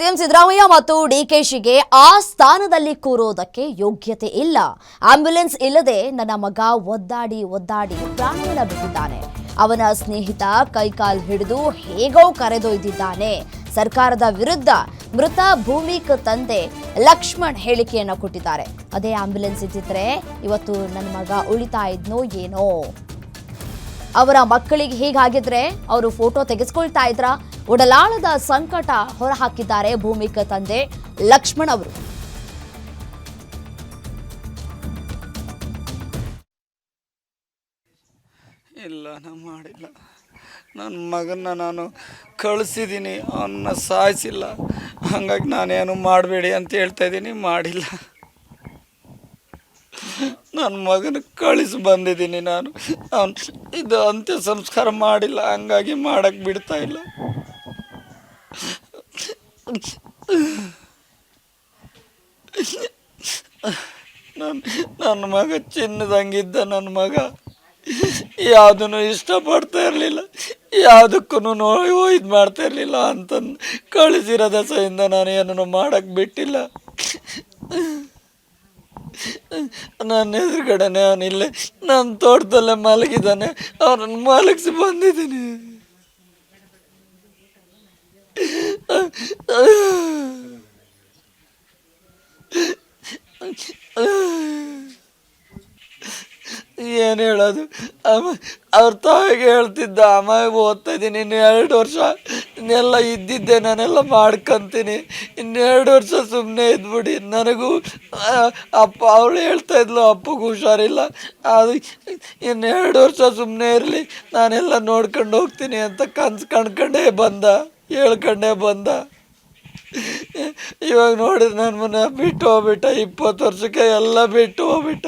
CM Siddaramaiah ಮತ್ತು ಡಿಕೆಶಿಗೆ ಆ ಸ್ಥಾನದಲ್ಲಿ ಕೂರೋದಕ್ಕೆ ಯೋಗ್ಯತೆ ಇಲ್ಲ. ಆಂಬ್ಯುಲೆನ್ಸ್ ಇಲ್ಲದೆ ನನ್ನ ಮಗ ಒದ್ದಾಡಿ ಒದ್ದಾಡಿ ಪ್ರಾಣವನ್ನ ಬಿಟ್ಟಿದ್ದಾನೆ. ಅವನ ಸ್ನೇಹಿತ ಕೈಕಾಲ್ ಹಿಡಿದು ಹೇಗೋ ಕರೆದೊಯ್ದಿದ್ದಾನೆ. ಸರ್ಕಾರದ ವಿರುದ್ಧ ಮೃತ ಭೂಮಿಕ ತಂದೆ ಲಕ್ಷ್ಮಣ್ ಹೇಳಿಕೆಯನ್ನು ಕೊಟ್ಟಿದ್ದಾರೆ. ಅದೇ ಆಂಬ್ಯುಲೆನ್ಸ್ ಇದ್ದಿದ್ರೆ ಇವತ್ತು ನನ್ನ ಮಗ ಉಳಿತಾ ಇದ್ನೋ ಏನೋ? ಅವರ ಮಕ್ಕಳಿಗೆ ಹೀಗಾಗಿದ್ರೆ ಅವರು ಫೋಟೋ ತೆಗೆಸ್ಕೊಳ್ತಾ ಇದ್ರ? ಒಡಲಾಳದ ಸಂಕಟ ಹೊರಹಾಕಿದ್ದಾರೆ ಭೂಮಿಕ ತಂದೆ ಲಕ್ಷ್ಮಣ್ ಅವರು. ಇಲ್ಲ, ನಾನು ಮಾಡಿಲ್ಲ. ನನ್ನ ಮಗನ್ನ ನಾನು ಕಳಿಸಿದ್ದೀನಿ ಅವನ್ನ ಸಾಯಿಸಿಲ್ಲ. ಹಾಗಾಗಿ ನಾನೇನು ಮಾಡಬೇಡಿ ಅಂತ ಹೇಳ್ತಾ ಇದ್ದೀನಿ, ಮಾಡಿಲ್ಲ. ನನ್ನ ಮಗನ ಕಳಿಸಿ ಬಂದಿದ್ದೀನಿ ನಾನು. ಅವನು ಇದು ಅಂತ್ಯ ಸಂಸ್ಕಾರ ಮಾಡಿಲ್ಲ, ಹಂಗಾಗಿ ಮಾಡಕ್ಕೆ ಬಿಡ್ತಾ ಇಲ್ಲ. ನನ್ನ ನನ್ನ ಮಗ ಚಿನ್ನದಂಗಿದ್ದ ನನ್ನ ಮಗ ಯಾವುದನ್ನು ಇಷ್ಟಪಡ್ತಾ ಇರಲಿಲ್ಲ ಯಾವುದಕ್ಕೂ ನೋ ಇದು ಮಾಡ್ತಾ ಇರಲಿಲ್ಲ ಅಂತಂದು ಕಳಿಸಿರೋ ದಸೆಯಿಂದ ನಾನು ಏನನ್ನು ಮಾಡಕ್ಕೆ ಬಿಟ್ಟಿಲ್ಲ. ನನ್ನ ಎದುರುಗಡೆನೆ ಅವನಿಲ್ಲ ನನ್ನ ತೋಟದಲ್ಲೇ ಮಲಗಿದ್ದಾನೆ. ಅವನನ್ನು ಮಲಗಿಸಿ ಬಂದಿದ್ದೀನಿ. ಏನು ಹೇಳೋದು? ಅಮ್ಮ, ಅವ್ರ ತಾಯಿಗೆ ಹೇಳ್ತಿದ್ದ, ಅಮ್ಮ ಓದ್ತಾ ಇದ್ದೀನಿ ಇನ್ನು ಎರಡು ವರ್ಷ. ಇನ್ನೆಲ್ಲ ಇದ್ದಿದ್ದೆ, ನಾನೆಲ್ಲ ಮಾಡ್ಕೊತೀನಿ. ಇನ್ನೆರಡು ವರ್ಷ ಸುಮ್ಮನೆ ಇದ್ಬಿಡಿ. ನನಗೂ ಅಪ್ಪ, ಅವಳು ಹೇಳ್ತಾ ಇದ್ಲು, ಅಪ್ಪಗೂ ಹುಷಾರಿಲ್ಲ. ಅದು, ಇನ್ನೆರಡು ವರ್ಷ ಸುಮ್ಮನೆ ಇರಲಿ, ನಾನೆಲ್ಲ ನೋಡ್ಕೊಂಡು ಹೋಗ್ತೀನಿ ಅಂತ ಕನ್ಸು ಕಣ್ಕಂಡೇ ಬಂದ, ಹೇಳ್ಕಂಡೇ ಬಂದ. ಇವಾಗ ನೋಡಿದ್ರೆ ನನ್ನ ಮನೆ ಬಿಟ್ಟು ಹೋಗ್ಬಿಟ್ಟ, ಇಪ್ಪತ್ತು ವರ್ಷಕ್ಕೆ ಎಲ್ಲ ಬಿಟ್ಟು ಹೋಗ್ಬಿಟ್ಟ.